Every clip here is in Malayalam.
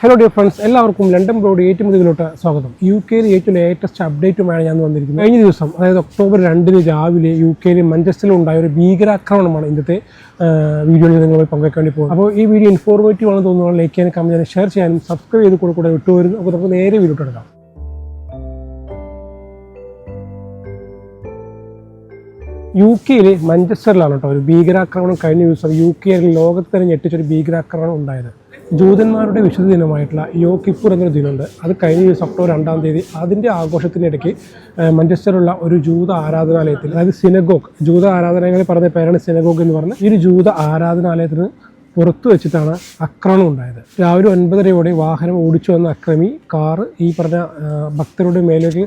ഹലോ ഡിയർ ഫ്രണ്ട്സ് എല്ലാവർക്കും ലണ്ടൻ ബ്രോഡ് ഏറ്റവും മുതലോട്ട് സ്വാഗതം യു കെയിൽ ഏറ്റവും ലേറ്റസ്റ്റ് അപ്ഡേറ്റുമാണ് ഞാൻ വന്നിരിക്കുന്നത്. കഴിഞ്ഞ ദിവസം അതായത് ഒക്ടോബർ രണ്ടിന് രാവിലെ യു കെയിൽ മഞ്ചസ്റ്ററിൽ ഉണ്ടായ ഒരു ഭീകരാക്രമണമാണ് ഇന്നത്തെ വീഡിയോയിൽ നിങ്ങളുമായി പങ്കുവയ്ക്കാൻ വേണ്ടി പോകുന്നത്. അപ്പോൾ ഈ വീഡിയോ ഇൻഫോർമേറ്റീവ് ആണെന്ന് തോന്നുന്നു. ലൈക്ക് ചെയ്യാനും കമന്റ് ചെയ്യാനും ഷെയർ ചെയ്യാനും സബ്സ്ക്രൈബ് ചെയ്ത് കൂടെ കൂടെ വിട്ടുവരുന്നു അപ്പോൾ നമുക്ക് നേരെ വീഡിയോ എടുക്കാം യു കെയിലെ മഞ്ചസ്റ്ററിലാണ് കേട്ടോ ഒരു ഭീകരാക്രമണം കഴിഞ്ഞ ദിവസം യു കെയിൽ ലോകത്ത് തന്നെ ഞെട്ടിച്ചൊരു ഭീകരാക്രമണം ഉണ്ടായത്. ജൂതന്മാരുടെ വിശുദ്ധ ദിനമായിട്ടുള്ള യോ കിപ്പൂർ എന്നൊരു ദിനമുണ്ട്. അത് കഴിഞ്ഞ ദിവസം ഒക്ടോബർ രണ്ടാം തീയതി അതിന്റെ ആഘോഷത്തിനിടയ്ക്ക് മഞ്ചസ്റ്ററുള്ള ഒരു ജൂത ആരാധനാലയത്തിൽ അതായത് സിനഗോഗ് ജൂത ആരാധനാലയങ്ങളിൽ പറഞ്ഞ പേരാണ് സിനഗോഗ് എന്ന് പറഞ്ഞ ഈ ഒരു ജൂത ആരാധനാലയത്തിന് പുറത്തു വെച്ചിട്ടാണ് ആക്രമണം ഉണ്ടായത്. രാവിലെ ഒൻപതരയോടെ വാഹനം ഓടിച്ചു വന്ന അക്രമി കാറ് ഈ പറഞ്ഞ ഭക്തരുടെ മേലേക്ക്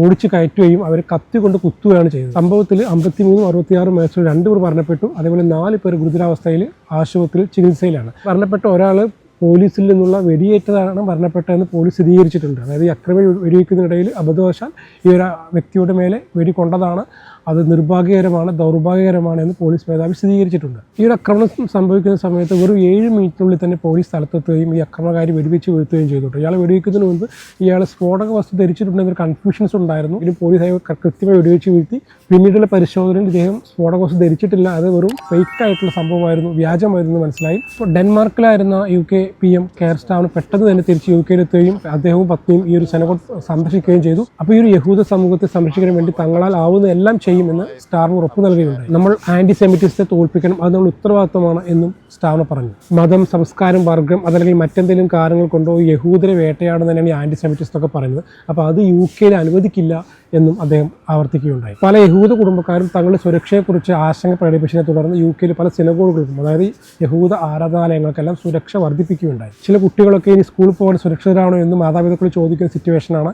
ഓടിച്ചു കയറ്റുകയും അവരെ കത്തി കൊണ്ട് കുത്തുകയാണ് ചെയ്തത്. സംഭവത്തിൽ അമ്പത്തിമൂന്നും അറുപത്തിയാറും വയസ്സുള്ള രണ്ടുപേർ മരണപ്പെട്ടു. അതേപോലെ നാല് പേർ ഗുരുതരാവസ്ഥയിൽ ആശുപത്രിയിൽ ചികിത്സയിലാണ്. മരണപ്പെട്ട ഒരാൾ പോലീസിൽ നിന്നുള്ള വെടിയേറ്റതാണ് മരണപ്പെട്ടതെന്ന് പോലീസ് സ്ഥിരീകരിച്ചിട്ടുണ്ട്. അതായത് ഈ അക്രമി വെടിവെക്കുന്നതിനിടയിൽ അബദ്ധവശാൽ ഈ ഒരു വ്യക്തിയുടെ മേലെ വെടി കൊണ്ടതാണ് അത് നിർഭാഗ്യകരമാണ് ദൗർഭാഗ്യകരമാണ് എന്ന് പോലീസ് മേധാവി സ്ഥിരീകരിച്ചിട്ടുണ്ട്. ഈ ഒരു ആക്രമണം സംഭവിക്കുന്ന സമയത്ത് വെറും ഏഴ് മിനിറ്റിനുള്ളിൽ തന്നെ പോലീസ് സ്ഥലത്തെത്തുകയും ഈ അക്രമകാരി വെടിവെച്ച് വീഴ്ത്തുകയും ചെയ്തിട്ടുണ്ട്. ഇയാൾ വെടിവെക്കുന്നതിന് മുമ്പ് ഇയാൾ സ്ഫോടക വസ്തു ധരിച്ചിട്ടുണ്ടെന്നൊരു കൺഫ്യൂഷൻസ് ഉണ്ടായിരുന്നു. ഇതിന് പോലീസ് അയാൾ കൃത്യമായി വെടിവെച്ച് വീഴ്ത്തി. പിന്നീടുള്ള പരിശോധനയിൽ ഇദ്ദേഹം സ്ഫോടക വസ്തു ധരിച്ചിട്ടില്ല. അത് വെറും ഫേക്ക് ആയിട്ടുള്ള സംഭവമായിരുന്നു വ്യാജമായിരുന്നു മനസ്സിലായി. ഇപ്പോൾ ഡെൻമാർക്കിലായിരുന്ന U K P M care സ്റ്റാഫിന് പെട്ടെന്ന് തന്നെ തിരിച്ച് യു കെയിലെത്തുകയും അദ്ദേഹവും പത്നിയും ഈ ഒരു സെനഗോഡ് സംരക്ഷിക്കുകയും ചെയ്തു. അപ്പോൾ ഈ ഒരു യഹൂദ സമൂഹത്തെ സംരക്ഷിക്കാൻ വേണ്ടി തങ്ങളാൽ ആവുന്ന എല്ലാം ചെയ്യുമെന്ന് സ്റ്റാറിന് ഉറപ്പ് നൽകുകയുണ്ടായി. നമ്മൾ ആന്റി സെമിറ്റിസത്തെ തോൽപ്പിക്കണം അത് നമ്മൾ ഉത്തരവാദിത്തമാണ് എന്നും സ്റ്റാറിന് പറഞ്ഞു. മതം സംസ്കാരം വർഗം അതല്ലെങ്കിൽ മറ്റെന്തെങ്കിലും കാരണങ്ങൾ കൊണ്ടോ യഹൂദരെ വേട്ടയാടുന്നതിനാണ് ഈ ആന്റി സെമിറ്റിസ്റ്റ് ഒക്കെ പറയുന്നത്. അപ്പോൾ അത് യു കെയിൽ അനുവദിക്കില്ല എന്നും അദ്ദേഹം ആവർത്തിക്കുകയുണ്ടായി. പല യഹൂദ കുടുംബക്കാരും തങ്ങളുടെ സുരക്ഷയെക്കുറിച്ച് ആശങ്ക പ്രകടിപ്പിച്ചതിനെ തുടർന്ന് യു കെയിൽ പല സിനഗോഗുകൾക്കും അതായത് യഹൂദ ആരാധനാലയങ്ങൾക്കെല്ലാം സുരക്ഷ വർദ്ധിപ്പിക്കുകയുണ്ടായി. ചില കുട്ടികളൊക്കെ ഇനി സ്കൂളിൽ പോകാൻ സുരക്ഷിതരാണോ എന്ന് മാതാപിതാക്കൾ ചോദിക്കുന്ന സിറ്റുവേഷനാണ്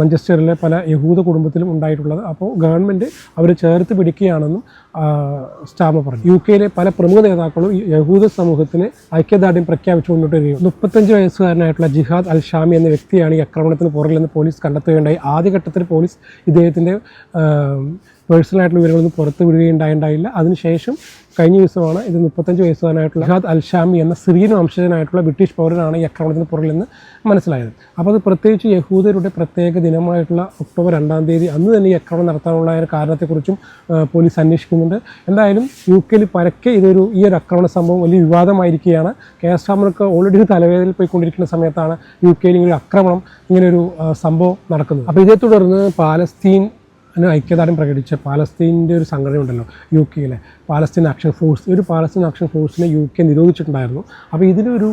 മഞ്ചസ്റ്ററിലെ പല യഹൂദ കുടുംബത്തിലും ഉണ്ടായിട്ടുള്ളത്. അപ്പോൾ ഗവൺമെന്റ് അവരെ ചേർത്ത് പിടിക്കുകയാണെന്നും സ്റ്റാമ പറഞ്ഞു. യു കെയിലെ പല പ്രമുഖ നേതാക്കളും യഹൂദ സമൂഹത്തിന് ഐക്യദാർഢ്യം പ്രഖ്യാപിച്ചു മുന്നോട്ട് വരികയും മുപ്പത്തഞ്ച് വയസ്സുകാരനായിട്ടുള്ള ജിഹാദ് അൽ ഷാമി എന്ന വ്യക്തിയാണ് ഈ ആക്രമണത്തിന് പുറകിലെന്ന് പോലീസ് കണ്ടെത്തുകയുണ്ടായി. ആദ്യഘട്ടത്തിൽ പോലീസ് ഇദ്ദേഹത്തിന്റെ പേഴ്സണലായിട്ടുള്ള വിവരങ്ങളൊന്നും പുറത്ത് വിടുകയുണ്ടായില്ല അതിനുശേഷം കഴിഞ്ഞ ദിവസമാണ് ഇത് മുപ്പത്തഞ്ച് വയസ്സുകാരനായിട്ടുള്ള ഷാദ് അൽഷാമി എന്ന സിറിയൻ വംശജനായിട്ടുള്ള ബ്രിട്ടീഷ് പൗരനാണ് ഈ ആക്രമണത്തിന് പുറകിലെന്ന് മനസ്സിലായത്. അപ്പോൾ അത് പ്രത്യേകിച്ച് യഹൂദരുടെ പ്രത്യേക ദിനമായിട്ടുള്ള ഒക്ടോബർ രണ്ടാം തീയതി അന്ന് തന്നെ ഈ ആക്രമണം നടത്താനുള്ള കാരണത്തെക്കുറിച്ചും പോലീസ് അന്വേഷിക്കുന്നുണ്ട്. എന്തായാലും യു കെയിൽ പരക്കെ ഇതൊരു ഈ ഒരു ആക്രമണ സംഭവം വലിയ വിവാദമായിരിക്കുകയാണ്. കെ എസ് ടാമർക്ക് ഓൾറെഡി ഒരു തലവേദനയിൽ പോയിക്കൊണ്ടിരിക്കുന്ന സമയത്താണ് യു കെയിൽ ഇങ്ങനെ ഒരു ആക്രമണം ഒരു സംഭവം നടക്കുന്നത്. അപ്പോൾ ഇതേ തുടർന്ന് പാലസ്തീൻ അതിന് ഐക്യദാർഢ്യം പ്രകടിച്ച പാലസ്തീന്റെ ഒരു സംഘടന ഉണ്ടല്ലോ യു കെയിലെ പാലസ്തീൻ ആക്ഷൻ ഫോഴ്സ് ഒരു പാലസ്തീൻ ആക്ഷൻ ഫോഴ്സിനെ യു കെ നിരോധിച്ചിട്ടുണ്ടായിരുന്നു. അപ്പോൾ ഇതിനൊരു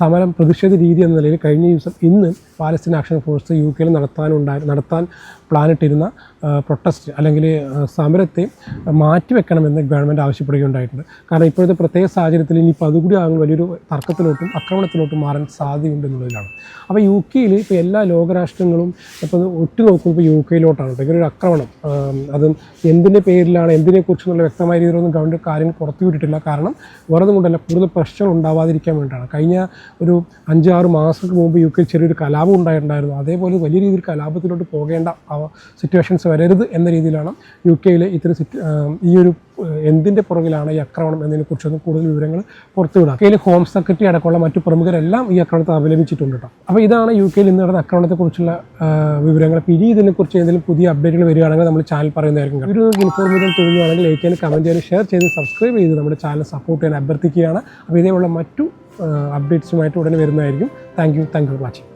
സമരം പ്രതിഷേധ രീതി എന്ന നിലയിൽ കഴിഞ്ഞ ദിവസം ഇന്ന് പാലസ്തീൻ ആക്ഷൻ ഫോഴ്സ് യു കെയിൽ നടത്താനുണ്ടായി നടത്താൻ പ്ലാനിട്ടിരുന്ന പ്രൊട്ടസ്റ്റ് അല്ലെങ്കിൽ സമരത്തെ മാറ്റിവെക്കണമെന്ന് ഗവൺമെന്റ് ആവശ്യപ്പെടുകയുണ്ടായിട്ടുണ്ട്. കാരണം ഇപ്പോഴത്തെ പ്രത്യേക സാഹചര്യത്തിൽ ഇനിയിപ്പോൾ അതുകൂടി ആകും വലിയൊരു തർക്കത്തിലോട്ടും ആക്രമണത്തിലോട്ടും മാറാൻ സാധ്യതയുണ്ട് എന്നുള്ളതിലാണ്. അപ്പോൾ യു കെയിൽ ഇപ്പോൾ എല്ലാ ലോകരാഷ്ട്രങ്ങളും ഇപ്പോൾ ഒറ്റ നോക്കുമ്പോൾ ഇപ്പോൾ യു കെയിലോട്ടാണ് ഇങ്ങനെ ഒരു ആക്രമണം അത് എന്തിന്റെ പേരിലാണ് എന്തിനെക്കുറിച്ചെന്നുള്ള വ്യക്തമായ രീതിയിലൊന്നും ഗവൺമെന്റ് കാര്യങ്ങൾ പുറത്തു വിട്ടിട്ടില്ല. കാരണം വേറെ കൊണ്ടല്ല കൂടുതൽ പ്രശ്നങ്ങൾ ഉണ്ടാവാതിരിക്കാൻ വേണ്ടിയിട്ടാണ്. കഴിഞ്ഞ ഒരു അഞ്ചാറ് മാസങ്ങൾക്ക് മുമ്പ് യു കെ ചെറിയൊരു കലാപം ഉണ്ടായിട്ടുണ്ടായിരുന്നു. അതേപോലെ വലിയ രീതിയിൽ കലാപത്തിലോട്ട് പോകേണ്ട സിറ്റുവേഷൻസ് വരരുത് എന്ന രീതിയിലാണ് യു കെയിലെ ഇത്തരം ഈ ഒരു എന്തിന്റെ പുറകിലാണ് ഈ ആക്രമണം എന്നതിനെക്കുറിച്ചൊന്നും കൂടുതൽ വിവരങ്ങൾ പുറത്തുവിടാം കെയിൽ ഹോം സെക്രട്ടറി അടക്കമുള്ള മറ്റു പ്രമുഖരെല്ലാം ഈ ആക്രമണത്തെ അപലപിച്ചിട്ടുണ്ട് കേട്ടോ അപ്പോൾ ഇതാണ് യു കെയിൽ ഇന്ന് നടന്ന ആക്രമണത്തെക്കുറിച്ചുള്ള വിവരങ്ങൾ. പിന്നെ ഇതിനെക്കുറിച്ച് എന്തെങ്കിലും പുതിയ അപ്ഡേറ്റുകൾ വരികയാണെങ്കിൽ നമ്മൾ ചാനൽ പറയുന്നതായിരിക്കും ഒരു ഇൻഫോർമേഷൻ തോന്നുകയാണെങ്കിൽ ലൈക്ക് ചെയ്യാൻ കമന്റ് ചെയ്യാനും ഷെയർ ചെയ്ത് സബ്സ്ക്രൈബ് ചെയ്ത് നമ്മുടെ ചാനൽ സപ്പോർട്ട് ചെയ്യാൻ അഭ്യർത്ഥിക്കുകയാണ്. അപ്പോൾ ഇതേപോലെ മറ്റു അപ്ഡേറ്റ്സുമായിട്ട് ഉടനെ വരുന്നതായിരിക്കും. Thank you thank you for watching